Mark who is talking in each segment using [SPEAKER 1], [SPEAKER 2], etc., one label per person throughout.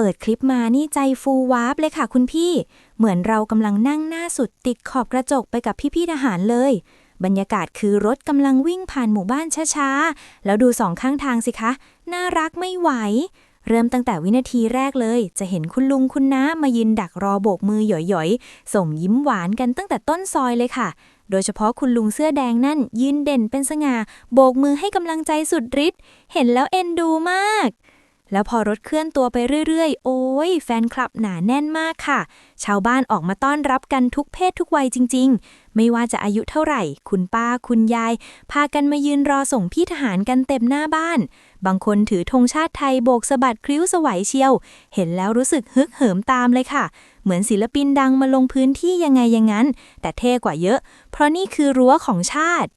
[SPEAKER 1] เปิดคลิปมานี่ใจฟูวาบเลยค่ะคุณพี่ เหมือนเรากำลังนั่งหน้าสุดติดขอบกระจกไปกับพี่ๆทหารเลย บรรยากาศคือรถกำลังวิ่งผ่านหมู่บ้านช้าๆ แล้วดูสองข้างทางสิคะ น่ารักไม่ไหว เริ่มตั้งแต่วินาทีแรกเลย จะเห็นคุณลุงคุณน้ามายืนดักรอโบกมือหย่อยๆ ส่งยิ้มหวานกันตั้งแต่ต้นซอยเลยค่ะโดยเฉพาะคุณลุงเสื้อแดงนั่น ยืนเด่นเป็นสง่า โบกมือให้กำลังใจสุดฤทธิ์เห็นแล้วเอ็นดูมาก แล้วพอรถเคลื่อนตัวไปเรื่อยๆ โอ้ยแฟนคลับหนาแน่นมากค่ะ ชาวบ้านออกมาต้อนรับกันทุกเพศทุกวัยจริง ๆ ไม่ว่าจะอายุเท่าไหร่ คุณป้าคุณยาย พากันมายืนรอส่งพี่ทหารกันเต็มหน้าบ้าน บางคนถือธงชาติไทยโบกสะบัดคริ้วสวัยเชียว เห็นแล้วรู้สึกฮึกเหิมตามเลยค่ะ เหมือนศิลปินดังมาลงพื้นที่ยังไงอย่างนั้น แต่เท่กว่าเยอะ เพราะนี่คือรั้วของชาติ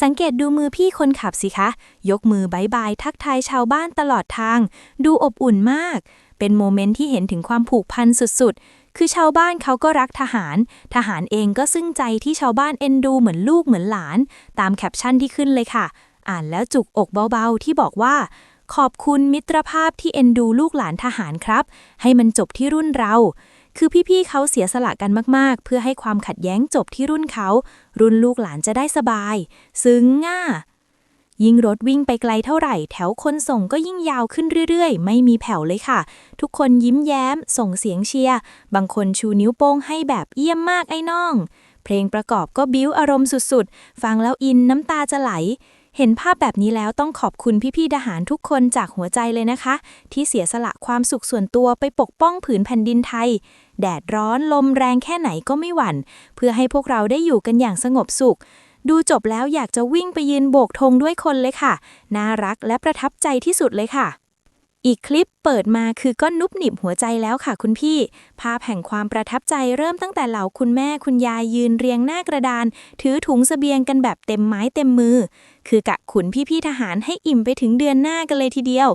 [SPEAKER 1] สังเกตดูมือพี่คนขับสิคะ ยกมือบายบายทักทายชาวบ้านตลอดทาง ดูอบอุ่นมาก เป็นโมเมนต์ที่เห็นถึงความผูกพันสุดๆ คือชาวบ้านเขาก็รักทหาร ทหารเองก็ซึ้งใจที่ชาวบ้านเอ็นดูเหมือนลูกเหมือนหลาน ตามแคปชั่นที่ขึ้นเลยค่ะ อ่านแล้วจุกอกเบาๆ ที่บอกว่า ขอบคุณมิตรภาพที่เอ็นดูลูกหลานทหารครับ ให้มันจบที่รุ่นเรา คือพี่ๆเขาเสียสละกันมากๆ เพื่อให้ความขัดแย้งจบที่รุ่นเขา รุ่นลูกหลานจะได้สบาย ซึ้งง่า ยิ่งรถวิ่งไปไกลเท่าไหร่ แถวคนส่งก็ยิ่งยาวขึ้นเรื่อยๆ ไม่มีแผ่วเลยค่ะ ทุกคนยิ้มแย้ม ส่งเสียงเชียร์ บางคนชูนิ้วโป้งให้แบบเยี่ยมมากไอ้น้อง เพลงประกอบก็บิ้วอารมณ์สุดๆ ฟังแล้วอินน้ำตาจะไหล เห็นภาพแบบนี้แล้วต้องขอบคุณพี่ๆทหารทุกคนจากหัวใจเลยนะคะ ที่เสียสละความสุขส่วนตัวไปปกป้องผืนแผ่นดินไทย แดดร้อนลมแรงแค่ไหนก็ไม่หวั่น เพื่อให้พวกเราได้อยู่กันอย่างสงบสุข ดูจบแล้วอยากจะวิ่งไปยืนโบกธงด้วยคนเลยค่ะ น่ารักและประทับใจที่สุดเลยค่ะ อีกคลิปเปิดมาคือก็นุบหนิบหัวใจแล้วค่ะคุณพี่ ภาพแห่งความประทับใจเริ่มตั้งแต่เหล่าคุณแม่คุณยายยืนเรียงหน้ากระดาน ถือถุงเสบียงกันแบบเต็มไม้เต็มมือ คือกะขุนพี่ๆทหารให้อิ่มไปถึงเดือนหน้ากันเลยทีเดียว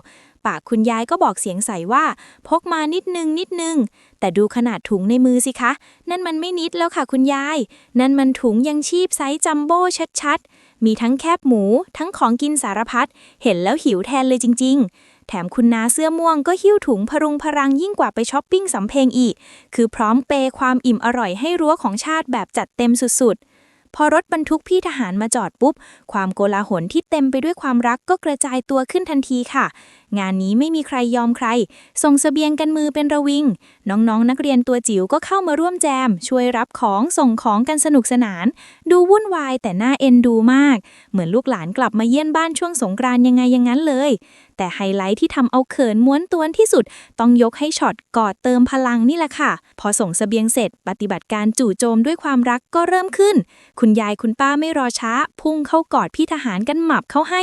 [SPEAKER 1] ปากคุณยายก็บอกเสียงใสว่า พกมานิดนึงนิดนึง แต่ดูขนาดถุงในมือสิคะ นั่นมันไม่นิดแล้วค่ะคุณยาย นั่นมันถุงยังชีพไซส์จัมโบ้ชัดๆมีทั้งแคบหมู ทั้งของกินสารพัดเห็นแล้วหิวแทนเลยจริง ๆ แถมคุณนาเสื้อม่วงก็หิ้วถุงพรุงพรังยิ่งกว่าไปช้อปปิ้งสำเพงอีก คือพร้อมเปย์ความอิ่มอร่อยให้รั้วของชาติแบบจัดเต็มสุดๆ พอรถบรรทุกพี่ทหารมาจอดปุ๊บ ความโกลาหลที่เต็มไปด้วยความรักก็กระจายตัวขึ้นทันทีค่ะงานนี้ไม่มีใครยอมใคร ส่งเสบียงกันมือเป็นระวิง น้องๆนนักเรียนตัวจิ๋วก็เข้ามาร่วมแจม ช่วยรับของส่งของกันสนุกสนาน ดูวุ่นวายแต่น่าเอ็นดูมาก เหมือนลูกหลานกลับมาเยี่ยนบ้านช่วงสงกรานยังไงอย่างนั้นเลย แต่ไฮไลท์ที่ทำเอาเขินม้วนตัวนที่สุด ต้องยกให้ช็อตกอดเติมพลังนี่แหละค่ะ พอส่งเสบียงเสร็จ ปฏิบัติการจู่โจมด้วยความรักก็เริ่มขึ้น คุณยายคุณป้าไม่รอช้า พุ่งเข้ากอดพี่ทหารกันหมับเข้าให้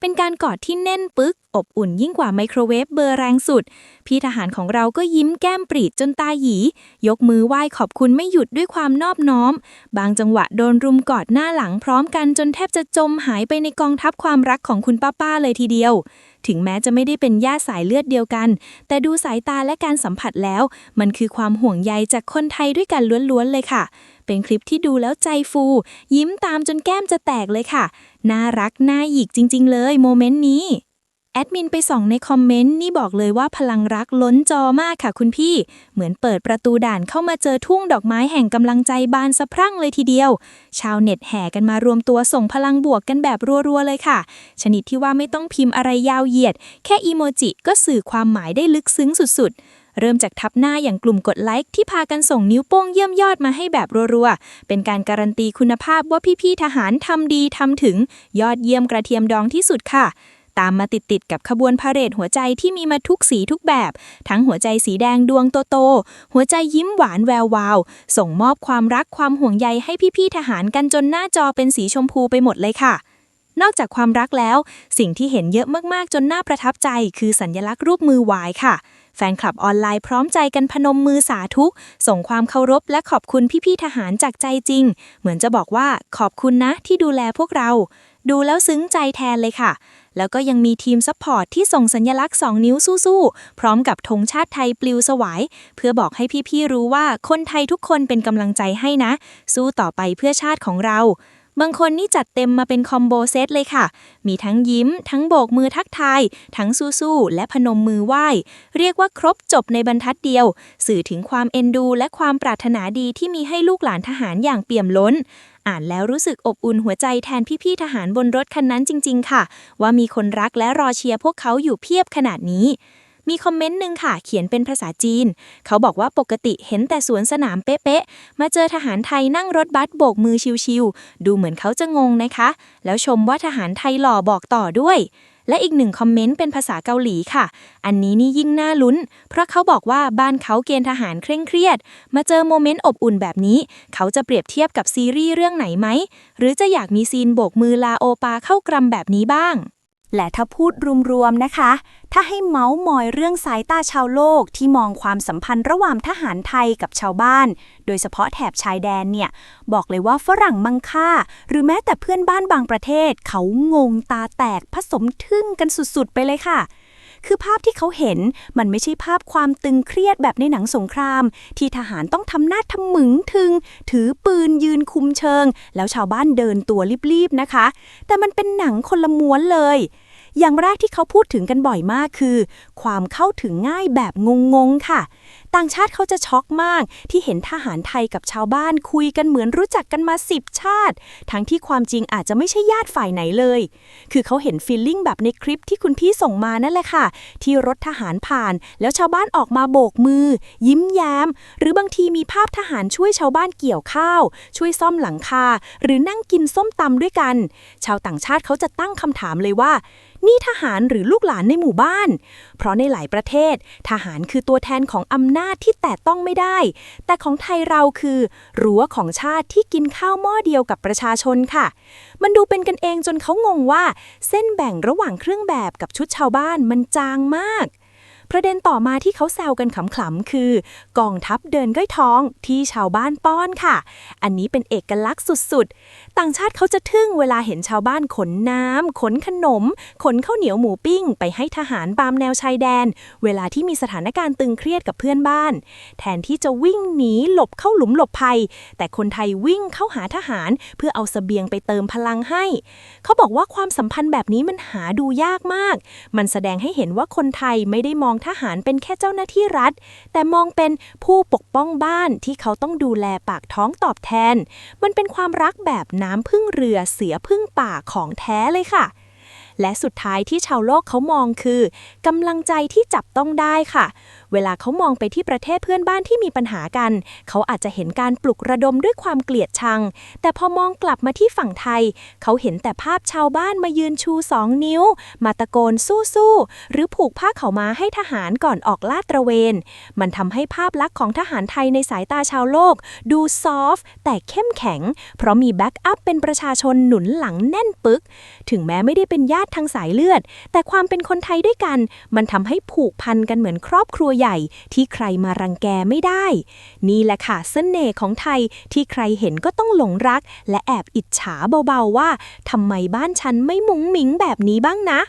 [SPEAKER 1] เป็นการกอดที่แน่นปึก อบอุ่นยิ่งิ่งกว่าไมโครเวฟเบอร์แรงสุด พี่ทหารของเราก็ยิ้มแก้มปรีดจนตาหยี ยกมือไหว้ขอบคุณไม่หยุดด้วยความนอบน้อม บางจังหวะโดนรุมกอดหน้าหลังพร้อมกันจนแทบจะจมหายไปในกองทัพความรักของคุณป้าๆเลยทีเดียว ถึงแม้จะไม่ได้เป็นญาติสายเลือดเดียวกัน แต่ดูสายตาและการสัมผัสแล้ว มันคือความห่วงใยจากคนไทยด้วยกันล้วนๆเลยค่ะ เป็นคลิปที่ดูแล้วใจฟู ยิ้มตามจนแก้มจะแตกเลยค่ะ น่ารักน่าหยิกจริง ๆ เลยโมเมนต์นี้ แอดมินไปส่องในคอมเมนต์นี่บอกเลยว่าพลังรักล้นจอมากค่ะคุณพี่ เหมือนเปิดประตูด่านเข้ามาเจอทุ่งดอกไม้แห่งกำลังใจบานสะพรั่งเลยทีเดียว ชาวเน็ตแห่กันมารวมตัวส่งพลังบวกกันแบบรัวๆเลยค่ะ ชนิดที่ว่าไม่ต้องพิมพ์อะไรยาวเหยียด แค่อีโมจิก็สื่อความหมายได้ลึกซึ้งสุดๆเริ่มจากทับหน้าอย่างกลุ่มกดไลค์ที่พากันส่งนิ้วโป้งเยี่ยมยอดมาให้แบบรัวๆ เป็นการการันตีคุณภาพว่าพี่ๆทหารทำดีทำถึง ยอดเยี่ยมกระเทียมดองที่สุดค่ะ ตามมาติดๆกับขบวนพาเหรดหัวใจที่มีมาทุกสีทุกแบบ ทั้งหัวใจสีแดงดวงโตๆหัวใจยิ้มหวานแวววาว ส่งมอบความรักความห่วงใยให้พี่ๆทหารกันจนหน้าจอเป็นสีชมพูไปหมดเลยค่ะนอกจากความรักแล้ว สิ่งที่เห็นเยอะมากๆ จนน่าประทับใจ คือสัญลักษณ์รูปมือหวายค่ะ แฟนคลับออนไลน์พร้อมใจกันพนมมือสาธุ ส่งความเคารพและขอบคุณพี่ๆทหารจากใจจริง เหมือนจะบอกว่าขอบคุณนะที่ดูแลพวกเรา ดูแล้วซึ้งใจแทนเลยค่ะ แล้วก็ยังมีทีมซัพพอร์ตที่ส่งสัญลักษณ์ 2 นิ้วสู้ๆ พร้อมกับธงชาติไทยปลิวสวาย เพื่อบอกให้พี่ๆ รู้ว่าคนไทยทุกคนเป็นกำลังใจให้นะ สู้ต่อไปเพื่อชาติของเรา บางคนนี่จัดเต็มมาเป็นคอมโบเซตเลยค่ะ มีทั้งยิ้ม ทั้งโบกมือทักทาย ทั้งสู้ๆ และพนมมือไหว้ เรียกว่าครบจบในบรรทัดเดียว สื่อถึงความเอ็นดู และความปรารถนาดีที่มีให้ลูกหลานทหารอย่างเปี่ยมล้น อ่านแล้วรู้สึกอบอุ่นหัวใจแทนพี่ๆทหารบนรถคันนั้นจริง ๆ ค่ะ ว่ามีคนรักและรอเชียร์พวกเขาอยู่เพียบขนาดนี้มีคอมเมนต์หนึ่งค่ะ เขียนเป็นภาษาจีน เขาบอกว่าปกติเห็นแต่สวนสนามเป๊ะๆ มาเจอทหารไทยนั่งรถบัสโบกมือชิวๆ ดูเหมือนเขาจะงงนะคะ แล้วชมว่าทหารไทยหล่อบอกต่อด้วย และอีกหนึ่งคอมเมนต์เป็นภาษาเกาหลีค่ะ อันนี้นี่ยิ่งน่าลุ้น เพราะเขาบอกว่าบ้านเขาเกณฑ์ทหารเคร่งเครียด มาเจอโมเมนต์อบอุ่นแบบนี้ เขาจะเปรียบเทียบกับซีรีส์เรื่องไหนไหม หรือจะอยากมีซีนโบกมือลาโอปาเข้ากรำแบบนี้บ้าง
[SPEAKER 2] และถ้าพูดรวมๆนะคะ ถ้าให้เมาส์มอยเรื่องสายตาชาวโลกที่มองความสัมพันธ์ระหว่างทหารไทยกับชาวบ้าน โดยเฉพาะแถบชายแดนเนี่ย บอกเลยว่าฝรั่งมังค่า หรือแม้แต่เพื่อนบ้านบางประเทศ เขางงตาแตกผสมทึ่งกันสุดๆ ไปเลยค่ะคือภาพที่เขาเห็นมันไม่ใช่ภาพความตึงเครียดแบบในหนังสงคราม ที่ทหารต้องทำหน้าทำหมึงถึง ถือปืนยืนคุมเชิง แล้วชาวบ้านเดินตัวรีบๆนะคะ แต่มันเป็นหนังคนละม้วนเลย อย่างแรกที่เขาพูดถึงกันบ่อยมากคือ ความเข้าถึงง่ายแบบงงๆค่ะ ต่างชาติเขาจะช็อกมาก ที่เห็นทหารไทยกับชาวบ้านคุยกันเหมือนรู้จักกันมาสิบชาติ ทั้งที่ความจริงอาจจะไม่ใช่ญาติฝ่ายไหนเลย คือเขาเห็นฟีลลิ่งแบบในคลิปที่คุณพี่ส่งมานั่นแหละค่ะ ที่รถทหารผ่าน แล้วชาวบ้านออกมาโบกมือ ยิ้มแย้ม หรือบางทีมีภาพทหารช่วยชาวบ้านเกี่ยวข้าว ช่วยซ่อมหลังคา หรือนั่งกินส้มตำด้วยกัน ชาวต่างชาติเขาจะตั้งคำถามเลยว่านี่ทหารหรือลูกหลานในหมู่บ้าน เพราะในหลายประเทศ ทหารคือตัวแทนของอำนาจที่แตะต้องไม่ได้ แต่ของไทยเราคือรั้วของชาติที่กินข้าวหม้อเดียวกับประชาชนค่ะ มันดูเป็นกันเองจนเขางงว่า เส้นแบ่งระหว่างเครื่องแบบกับชุดชาวบ้านมันจางมาก ประเด็นต่อมาที่เขาแซวกันขำๆคือ กองทัพเดินก้อยท้องที่ชาวบ้านป้อนค่ะ อันนี้เป็นเอกลักษณ์สุดๆ ต่างชาติเขาจะทึ่งเวลาเห็นชาวบ้านขนน้ำขนขนม ขนข้าวเหนียวหมูปิ้ง ไปให้ทหารตามแนวชายแดน เวลาที่มีสถานการณ์ตึงเครียดกับเพื่อนบ้าน แทนที่จะวิ่งหนีหลบเข้าหลุมหลบภัย แต่คนไทยวิ่งเข้าหาทหาร เพื่อเอาเสบียงไปเติมพลังให้ เขาบอกว่าความสัมพันธ์แบบนี้มันหาดูยากมาก มันแสดงให้เห็นว่าคนไทยไม่ได้มองทหารเป็นแค่เจ้าหน้าที่รัฐ แต่มองเป็นผู้ปกป้องบ้านที่เขาต้องดูแลปากท้องตอบแทน มันเป็นความรักแบบน้ำพึ่งเรือเสือพึ่งป่าของแท้เลยค่ะ และสุดท้ายที่ชาวโลกเขามองคือ กำลังใจที่จับต้องได้ค่ะ เวลาเขามองไปที่ประเทศเพื่อนบ้านที่มีปัญหากัน เขาอาจจะเห็นการปลุกระดมด้วยความเกลียดชัง แต่พอมองกลับมาที่ฝั่งไทย เขาเห็นแต่ภาพชาวบ้านมายืนชูสองนิ้ว มาตะโกนสู้ๆหรือผูกผ้าเขามาให้ทหารก่อนออกลาดตระเวน มันทำให้ภาพลักษณ์ของทหารไทยในสายตาชาวโลก ดูซอฟต์แต่เข้มแข็ง เพราะมีแบ็กอัพเป็นประชาชนหนุนหลังแน่นปึก ถึงแม้ไม่ได้เป็นญาติทางสายเลือด แต่ความเป็นคนไทยด้วยกัน มันทำให้ผูกพันกันเหมือนครอบครัวใหญ่ที่ใครมารังแกไม่ได้ นี่แหละค่ะเสน่ห์ของไทยที่ใครเห็นก็ต้องหลงรัก และแอบอิจฉาเบาๆว่าทำไมบ้านฉันไม่มุ้งมิ้งแบบนี้บ้างนะ